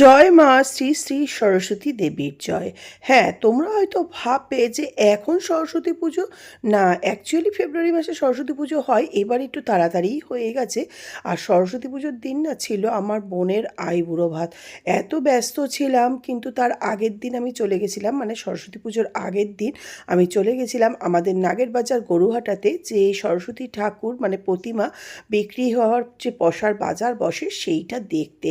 জয় মা শ্রী শ্রী সরস্বতী দেবীর জয়। হ্যাঁ তোমরা হয়তো ভাববে যে এখন সরস্বতী পুজো? না অ্যাকচুয়ালি ফেব্রুয়ারি মাসে সরস্বতী পুজো হয়, এবার একটু তাড়াতাড়ি হয়ে গেছে। আর সরস্বতী পুজোর দিন না ছিল আমার বোনের আইবুড়ো ভাত। এত ব্যস্ত ছিলাম, কিন্তু তার আগের দিন আমি চলে গেছিলাম মানে সরস্বতী পুজোর আগের দিন আমি চলে গেছিলাম আমাদের নাগের বাজার গরুহাটাতে, যে সরস্বতী ঠাকুর মানে প্রতিমা বিক্রি হওয়ার যে বসার বাজার বসে সেইটা দেখতে।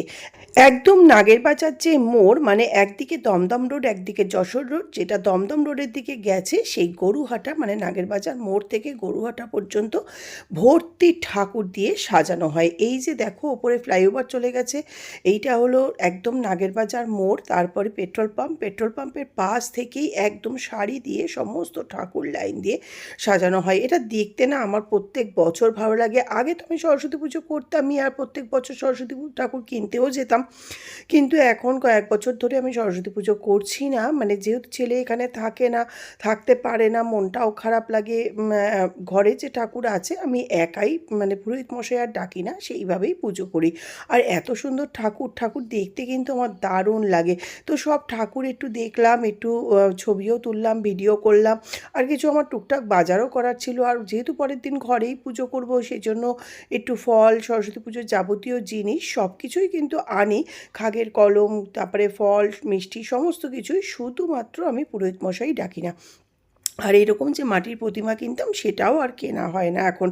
একদম নাগের বাজার যে মোড় মানে একদিকে দমদম রোড, একদিকে যশোর রোড, যেটা দমদম রোডের দিকে গেছে, সেই গরুহাটা মানে নাগের বাজার মোড় থেকে গরুহাটা পর্যন্ত ভর্তি ঠাকুর দিয়ে সাজানো হয়। এই যে দেখো, ওপরে ফ্লাইওভার চলে গেছে, এইটা হলো একদম নাগের বাজার মোড়, তারপরে পেট্রোল পাম্প, পেট্রোল পাম্পের পাশ থেকেই একদম শাড়ি দিয়ে সমস্ত ঠাকুর লাইন দিয়ে সাজানো হয়। এটা দেখতে না আমার প্রত্যেক বছর ভালো লাগে। আগে তো আমি সরস্বতী পুজো করতামই, আর প্রত্যেক বছর সরস্বতী ঠাকুর কিনতেও যেতাম। কিন্তু এখন কয়েক বছর ধরে আমি সরস্বতী পুজো করছি না মানে যেহেতু ছেলে এখানে থাকে না, থাকতে পারে না, মনটাও খারাপ লাগে ঘরে যে ঠাকুর আছে আমি একাই মানে পুরোহিত মশাই আর ডাকি না, সেইভাবেই পুজো করি। আর এত সুন্দর ঠাকুর ঠাকুর দেখতে কিন্তু আমার দারুণ লাগে। তো সব ঠাকুর একটু দেখলাম, একটু ছবিও তুললাম, ভিডিও করলাম, আর কিছু আমার টুকটাক বাজারও করার ছিল। আর যেহেতু পরের দিন ঘরেই পুজো করব সেই জন্য একটু ফল, সরস্বতী পুজোর যাবতীয় জিনিস সব কিছুই কিন্তু আনি। খাগের কলম তারপরে ফল মিষ্টি সমস্ত কিছুই শুধুমাত্র আমি পুরোহিত মশাই ডাকি না। আর এরকম যে মাটির প্রতিমা কিনতাম, সেটাও আর কেনা হয় না। এখন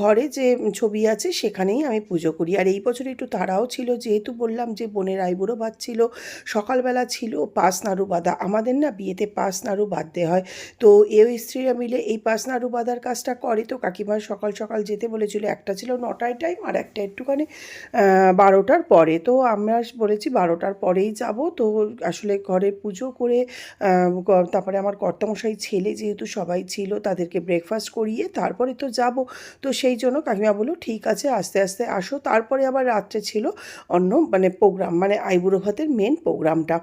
ঘরে যে ছবি আছে, সেখানেই আমি পুজো করি। আর এই বছর একটু তারাও ছিল, যেহেতু বললাম যে বোনের আইবুড়ো বাদ ছিল, সকালবেলা ছিল পাঁচ নাড়ু বাঁধা আমাদের না বিয়েতে পাঁচ নাড়ু বাঁধতে হয়। তো এ স্ত্রীরা মিলে এই পাঁচ নাড়ু বাঁধার কাজটা করে। তো কাকিমার সকাল সকাল যেতে বলেছিল, একটা ছিল নটায় টাইম আর একটা একটুখানি বারোটার পরে। তো আমরা বলেছি, বারোটার পরেই যাব। তো আসলে ঘরে পুজো করে তারপরে আমার কর্তামশাই ছেলে যেহেতু সবাই ছিল, তাদেরকে ব্রেকফাস্ট করিয়ে তারপরে তো যাব। তো সেই জন্য কাকিমা বলল, ঠিক আছে, আস্তে আস্তে আসো। তারপরে আবার রাত্রে ছিল অন্য মানে প্রোগ্রাম মানে আইবুড়ো ভাতের মেন প্রোগ্রামটা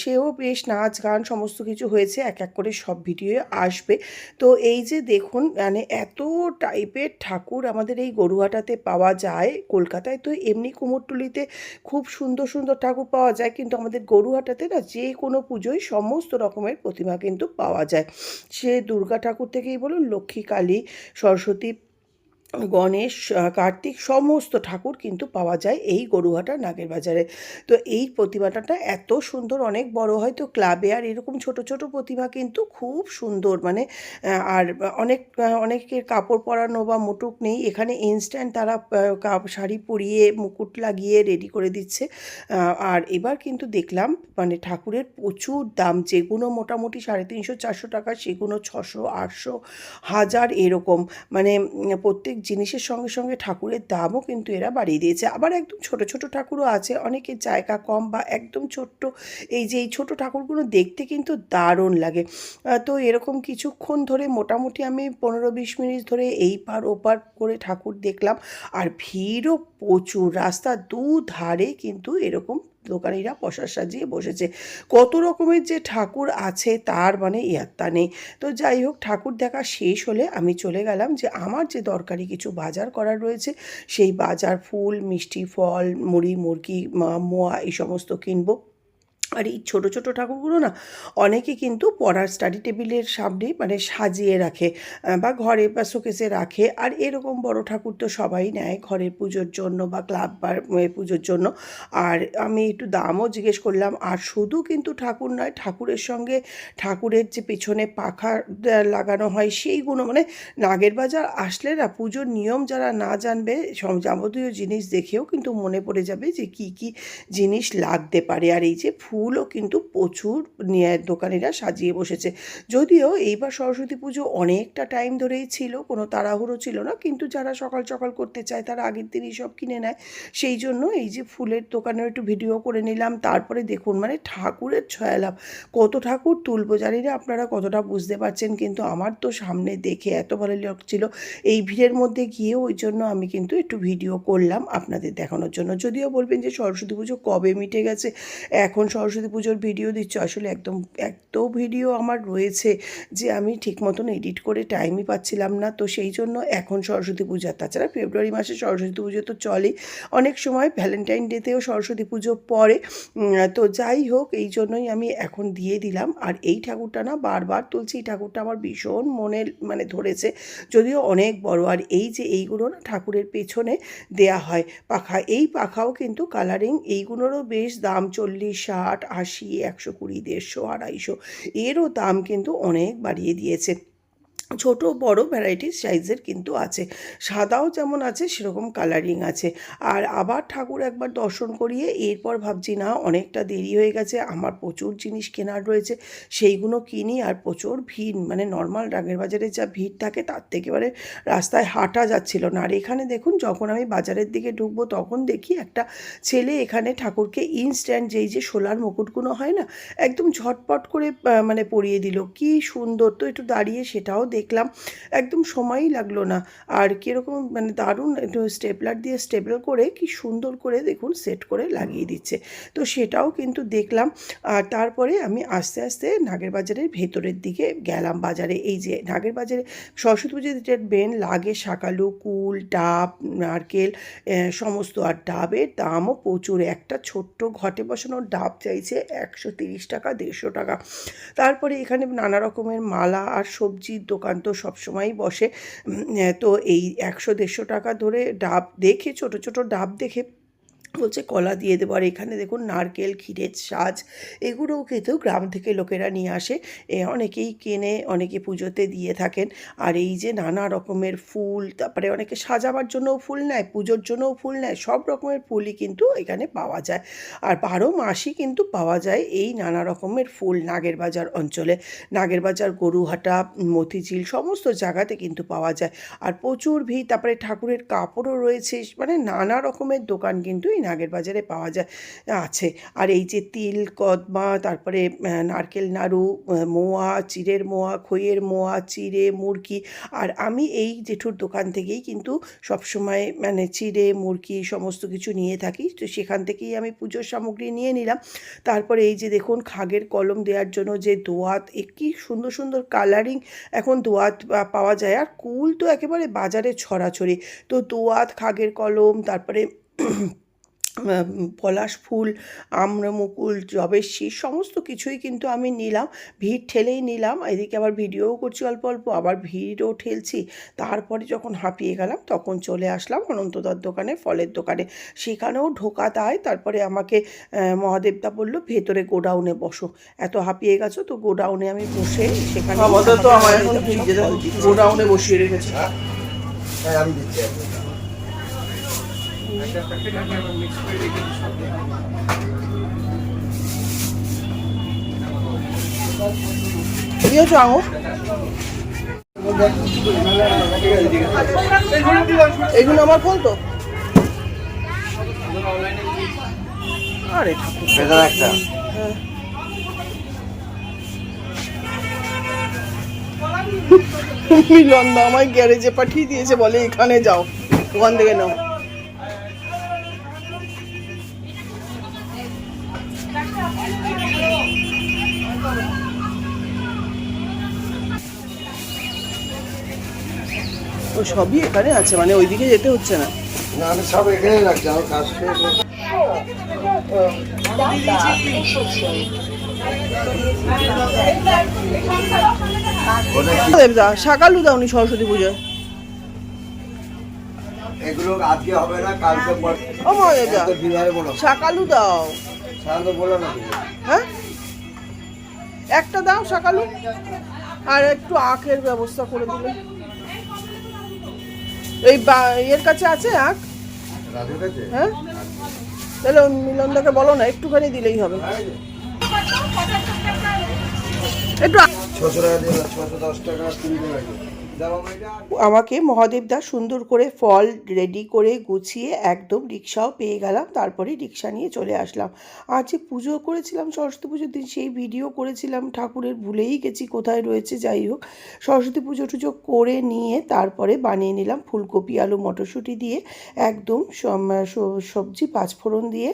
সেও বেশ নাচ, গান সমস্ত কিছু হয়েছে, এক এক করে সব ভিডিও আসবে। তো এই যে দেখুন মানে এত টাইপের ঠাকুর আমাদের এই গরুহাটাতে পাওয়া যায়, কলকাতায় তো এমনি কুমোরটুলিতে খুব সুন্দর সুন্দর ঠাকুর পাওয়া যায়, কিন্তু আমাদের গরুহাটাতে না যে কোনো পুজোয় সমস্ত রকমের প্রতিমা কিন্তু পাওয়া যায়। সে দুর্গা ঠাকুর থেকেই বলুন লক্ষ্মী কালী সরস্বতী গণেশ কার্তিক সমস্ত ঠাকুর কিন্তু পাওয়া যায় এই গরুহাটা নাগের বাজারে। তো এই প্রতিমাটা এত সুন্দর অনেক বড় হয়। তো ক্লাবে আর এরকম ছোট ছোট প্রতিমা কিন্তু খুব সুন্দর। মানে আর অনেক অনেকের কাপড় পরানো বা মুটুক নেই। এখানে ইনস্ট্যান্ট তারা শাড়ি পরিয়ে মুকুট লাগিয়ে রেডি করে দিচ্ছে। আর এবার কিন্তু দেখলাম মানে ঠাকুরের প্রচুর দাম। যেগুলো মোটামুটি সাড়ে তিনশো চারশো টাকা সেগুলো ছশো আটশো হাজার এরকম। মানে উম, প্রত্যেক জিনিসের সঙ্গে সঙ্গে ঠাকুরের দামও কিন্তু এরা বাড়িয়ে দিয়েছে। আবার একদম ছোট ছোট ঠাকুরও আছে। অনেকের জায়গা কম বা একদম ছোট্ট, এই যে এই ছোট ঠাকুরগুলো দেখতে কিন্তু দারুণ লাগে। তো এরকম কিছুক্ষণ ধরে মোটামুটি আমি পনেরো বিশ মিনিট ধরে এই পার ওপার করে ঠাকুর দেখলাম। আর ভিড়ও প্রচুর। রাস্তার দুধারে কিন্তু এরকম দোকানিরা পশা সাজিয়ে বসেছে। কত রকমের যে ঠাকুর আছে তার মানে ইয়াত্তা নেই। তো যাই হোক, ঠাকুর দেখা শেষ হলে আমি চলে গেলাম যে আমার যে দরকারি কিছু বাজার করার রয়েছে, সেই বাজার ফুল, মিষ্টি ফল, মুড়ি, মুরগি মোয়া, এই সমস্ত কিনবো। আর এই ছোটো ছোটো ঠাকুরগুলো না অনেকে কিন্তু পড়ার স্টাডি টেবিলের সামনেই মানে সাজিয়ে রাখে বা ঘরে বা শোকেসে রাখে। আর এরকম বড় ঠাকুর তো সবাই নেয় ঘরের পুজোর জন্য বা ক্লাব বা পুজোর জন্য। আর আমি একটু দামও জিজ্ঞেস করলাম, আর শুধু কিন্তু ঠাকুর নয়, ঠাকুরের সঙ্গে ঠাকুরের যে পেছনে পাখা লাগানো হয়, সেইগুলো মানে নাগের বাজার আসলে না পুজোর নিয়ম যারা না জানবে যাবতীয় জিনিস দেখেও কিন্তু মনে পড়ে যাবে যে কি কি জিনিস লাগতে পারে। আর এই যে ফুলও কিন্তু প্রচুর নিয়ে দোকানিরা সাজিয়ে বসেছে। যদিও এইবার সরস্বতী পুজো অনেকটা টাইম ধরেই ছিল, কোনো তাড়াহুড়ো ছিল না, কিন্তু যারা সকাল সকাল করতে চায় তারা আগের দিনই সব কিনে নেয়। সেই জন্য এই যে ফুলের দোকানের একটু ভিডিও করে নিলাম, তারপরে দেখুন মানে ঠাকুরের ছয়ালাভ কত ঠাকুর তুলবো জানি না আপনারা কতটা বুঝতে পারছেন, কিন্তু আমার তো সামনে দেখে এত ভালো লাগছিল। এই ভিড়ের মধ্যে গিয়ে ওই জন্য আমি কিন্তু একটু ভিডিও করলাম আপনাদের দেখানোর জন্য। যদিও বলবেন যে সরস্বতী পুজো কবে মিটে গেছে, এখন সরস্বতী সরস্বতী পুজোর ভিডিও দিচ্ছ আসলে একদম এত ভিডিও আমার রয়েছে যে আমি ঠিক মতন এডিট করে টাইমই পাচ্ছিলাম না। তো সেই জন্য এখন সরস্বতী পূজা। তাছাড়া ফেব্রুয়ারি মাসে সরস্বতী পুজো তো চলেই। অনেক সময় ভ্যালেন্টাইন ডেতেও সরস্বতী পুজো উম, তো যাই হোক এই জন্যই আমি এখন দিয়ে দিলাম। আর এই ঠাকুরটা না বারবার তুলছি এই ঠাকুরটা আমার ভীষণ মনে মানে ধরেছে। যদিও অনেক বড়। আর এই যে এইগুলো না ঠাকুরের পেছনে দেয়া হয় পাখা এই পাখাও কিন্তু কালারিং এইগুলোরও বেশ দাম চল্লিশ ষাট আশি একশো কুড়ি দেড়শো আড়াইশো এরও দাম কিন্তু অনেক বাড়িয়ে দিয়েছে। ছোট বড় ভ্যারাইটিস সাইজের কিন্তু আছে। সাদাও যেমন আছে, সেরকম কালারিং আছে। আর আবার ঠাকুর একবার দর্শন করিয়ে এরপর ভাবছি, না, অনেকটা দেরি হয়ে গেছে, আমার প্রচুর জিনিস কেনার রয়েছে, সেইগুলো কিনি। আর প্রচুর ভিড় মানে নর্মাল ডাঙের বাজারে যা ভিড় থাকে, তার থেকে এবারে রাস্তায় হাঁটা যাচ্ছিল না। আর এখানে দেখুন, যখন আমি বাজারের দিকে ঢুকবো, তখন দেখি একটা ছেলে এখানে ঠাকুরকে ইনস্ট্যান্ট যেই যে সোলার মুকুটগুলো হয় না, একদম ঝটপট করে মানে পরিয়ে দিল। কি সুন্দর, তো একটু দাঁড়িয়ে সেটাও দেখলাম, একদম সময়ই লাগল না। আর কীরকম মানে দারুণ একটু স্টেপলার দিয়ে স্টেপল করে কি সুন্দর করে দেখুন সেট করে লাগিয়ে দিচ্ছে। তো সেটাও কিন্তু দেখলাম। আর তারপরে আমি আস্তে আস্তে নাগের বাজারের ভেতরের দিকে গেলাম বাজারে। এই যে নাগের বাজারে সরস্বতী পুজোর যে বেন লাগে, শাকালু, কুল, ডাব, নারকেল সমস্ত। আর ডাবের দামও প্রচুর। একটা ছোট্ট ঘটে বসানো ডাব চাইছে একশো তিরিশ টাকা, দেড়শো টাকা। তারপরে এখানে নানা রকমের মালা আর সবজির দোকান তো সবসময়ই বসে। তো এই একশো দেড়শো টাকা ধরে ডাব দেখে, ছোট ছোট ডাব দেখে বলছে কলা দিয়ে দেবো। আর এখানে দেখুন নারকেল ক্ষীরের সাজ এগুলোও কিন্তু গ্রাম থেকে লোকেরা নিয়ে আসে। এ, অনেকেই কেনে অনেকে পুজোতে দিয়ে থাকেন। আর এই যে নানা রকমের ফুল তারপরে অনেকে সাজাবার জন্যও ফুল নেয় পুজোর জন্যও ফুল নেয় সব রকমের ফুলই কিন্তু এখানে পাওয়া যায়। আর বারো মাসই কিন্তু পাওয়া যায় এই নানা রকমের ফুল নাগের বাজার অঞ্চলে। নাগের বাজার গরুহাটা মতিঝিল সমস্ত জায়গাতে কিন্তু পাওয়া যায়। আর প্রচুর ভিড় তারপরে ঠাকুরের কাপড়ও রয়েছে মানে নানা রকমের দোকান কিন্তু এই নাগের বাজারে পাওয়া যায়, আছে। আর এই যে তিল, কদমা, তারপরে নারকেল, নাড়ু মোয়া, চিড়ের মোয়া, খইয়ের মোয়া, চিড়ে মুরকি আর আমি এই জেঠুর দোকান থেকেই কিন্তু সবসময় মানে চিড়ে মুরকি সমস্ত কিছু নিয়ে থাকি। তো সেখান থেকেই আমি পুজোর সামগ্রী নিয়ে নিলাম। তারপরে এই যে দেখুন, খাগের কলম দেওয়ার জন্য যে দোয়াত, এ কি সুন্দর সুন্দর কালারিং এখন দোয়াত পাওয়া যায়। আর কুল তো একেবারে বাজারে ছড়াছড়ি। তো দোয়াত, খাগের কলম, তারপরে পলাশ ফুল আম্রমুকুল জবের শীষ সমস্ত কিছুই কিন্তু আমি নিলাম। ভিড় ঠেলেই নিলাম। এদিকে আবার ভিডিওও করছি অল্প অল্প আবার ভিড়ও ঠেলছি। তারপরে যখন হাঁপিয়ে গেলাম তখন চলে আসলাম অনন্তদার দোকানে ফলের দোকানে। সেখানেও ঢোকা দেয় তারপরে আমাকে মহাদেবদা বলল ভেতরে গোডাউনে বসো। এত হাঁপিয়ে গেছো তো গোডাউনে আমি বসে সেখানে আপাতত আমার এখন সব দিচ্ছি। হ্যাঁ আমি হচ্ছে আঙুর এগুলো আমার ফল তো আরে ঠাকুর। ভেতরে একটা। মিলন দা আমায় গ্যারেজে পাঠিয়ে দিয়েছে বলে এখানে যাও ওখান থেকে নাও। ও সবই এখানে আছে মানে ওইদিকে যেতে হচ্ছে না। না আমি সব এখানে রাখছি আমার কাজ দেবদা শাকালু দাওনি সরস্বতী পুজোয়। এগুলো আজকে হবে না কালকে ও শাকালু দাও। বলো না হ্যাঁ? একটা দাও সকালু আর একটু আখের ব্যবস্থা করে দিলে। এই এর কাছে আছে আখ? হ্যাঁ? তাহলে মিলনদাকে বলো না একটুখানি দিলেই হবে। একটু ছশো টাকা দিয়ে ছশো দশ টাকা কুড়ি টাকা আমাকে মহাদেব দা সুন্দর করে ফল রেডি করে গুছিয়ে একদম রিক্সাও পেয়ে গেলাম, তারপরে রিক্সা নিয়ে চলে আসলাম। আর যে পুজো করেছিলাম, সরস্বতী পুজোর দিন সেই ভিডিও করেছিলাম, ঠাকুরের ভুলেই গেছি কোথায় রয়েছে, যাই হোক। সরস্বতী পুজো টুজো করে নিয়ে তারপরে বানিয়ে নিলাম ফুলকপি, আলু, মটরশুঁটি দিয়ে একদম সবজি, পাঁচফোড়ন দিয়ে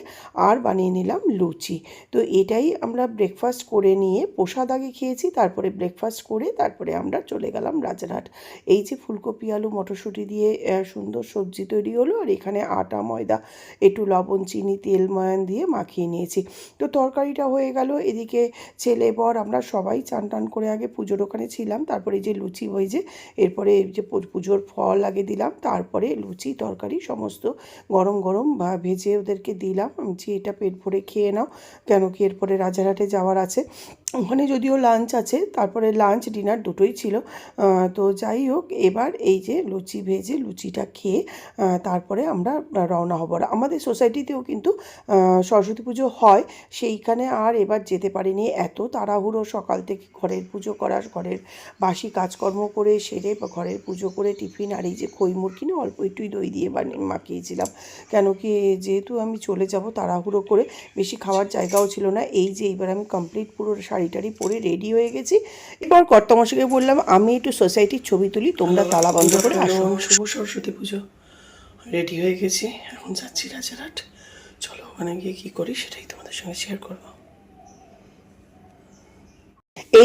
আর বানিয়ে নিলাম লুচি। তো এটাই আমরা ব্রেকফাস্ট করে নিয়ে প্রসাদ আগে খেয়েছি, তারপরে ব্রেকফাস্ট করে তারপরে আমরা চলে গেলাম রাজারহাট। এই যে ফুলকপি, আলু, মটরশুঁটি দিয়ে সুন্দর সবজি তৈরি হলো আর এখানে আটা, ময়দা, একটু লবণ, চিনি, তেল, ময়ান দিয়ে মাখিয়ে নিয়েছি। তো তরকারিটা হয়ে গেল। এদিকে ছেলে, বর, আমরা সবাই চান টান করে আগে পুজোর ওখানে ছিলাম। তারপরে যে লুচি হয়েছে এরপরে এই যে পুজোর ফল আগে দিলাম। তারপরে লুচি, তরকারি, সমস্ত গরম গরম বা ভেজে ওদেরকে দিলাম। আমি যে এটা পেট ভরে খেয়ে নাও। কেন কি এরপরে রাজারহাটে যাওয়ার আছে। ওখানে যদিও লাঞ্চ আছে, তারপরে লাঞ্চ ডিনার দুটোই ছিল। তো যাই হোক, এবার এই যে লুচি ভেজে লুচিটা খেয়ে তারপরে আমরা রওনা হব। আমাদের সোসাইটিতেও কিন্তু সরস্বতী পুজো হয়। সেইখানে আর এবার যেতে পারিনি। এত তাড়াহুড়ো সকাল থেকে ঘরের পুজো করার ঘরের বাসি কাজকর্ম করে সেরে ঘরের পুজো করে টিফিন আর এই যে খইমুর কিনে অল্প একটুই দই দিয়ে বানিয়ে মাখিয়েছিলাম। কেন কি যেহেতু আমি চলে যাব তাড়াহুড়ো করে, বেশি খাওয়ার জায়গাও ছিল না। এই যে এইবার আমি কমপ্লিট পুরো শাড়ি টাড়ি পরে রেডি হয়ে গেছি। এবার কর্তামশাকে বললাম আমি একটু সোসাইটির ছবি তুলি তোমরা তালা বন্ধ করে আসো। শুভ সরস্বতী পুজো। রেডি হয়ে গেছি এখন যাচ্ছি রাজারহাট। চলো ওখানে গিয়ে কী করি সেটাই তোমাদের সঙ্গে শেয়ার করব।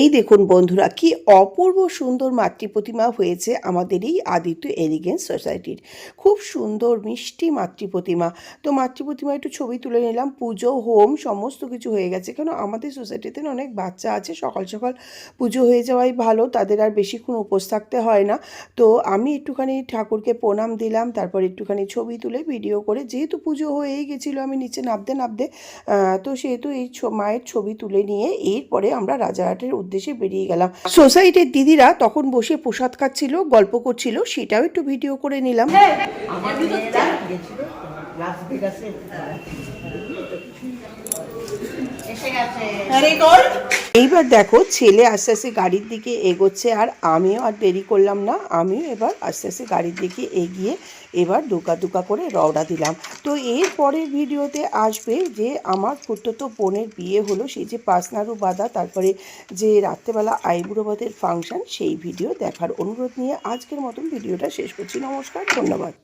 এই দেখুন বন্ধুরা, কি অপূর্ব সুন্দর মাতৃ প্রতিমা হয়েছে আমাদের এই আদিত্য এলিগেন্স সোসাইটির খুব সুন্দর, মিষ্টি মাতৃ প্রতিমা তো মাতৃ প্রতিমা একটু ছবি তুলে নিলাম, পুজো, হোম, সমস্ত কিছু হয়ে গেছে। কেন আমাদের সোসাইটিতে অনেক বাচ্চা আছে, সকাল সকাল পুজো হয়ে যাওয়াই ভালো, তাদের আর বেশিক্ষণ উপোস থাকতে হয় না। তো আমি একটুখানি ঠাকুরকে প্রণাম দিলাম, তারপর একটুখানি ছবি তুলে ভিডিও করে, যেহেতু পুজো হয়েই গেছিল, আমি নিচে নামতে নামতে তো সেহেতু এই মায়ের ছবি তুলে নিয়ে এরপরে আমরা রাজারহাটের উদ্দেশ্যে বেরিয়ে গেলাম। সোসাইটির দিদিরা তখন বসে প্রসাদ খাচ্ছিল, গল্প করছিল, সেটাও একটু ভিডিও করে নিলাম। এইবার দেখো, ছেলে আস্তে আস্তে গাড়ির দিকে এগোচ্ছে আর আমিও আর দেরি করলাম না। আমিও এবার আস্তে আস্তে গাড়ির দিকে এগিয়ে এবার দুকা দুকা করে রওনা দিলাম। তো এর পরের ভিডিওতে আসবে যে আমার তো বোনের বিয়ে হলো, সেই যে পাসনারু বাঁধা তারপরে যে রাত্রেবেলা আইবুড়োবাদের ফাংশন সেই ভিডিও দেখার অনুরোধ নিয়ে আজকের মতন ভিডিওটা শেষ করছি। নমস্কার, ধন্যবাদ।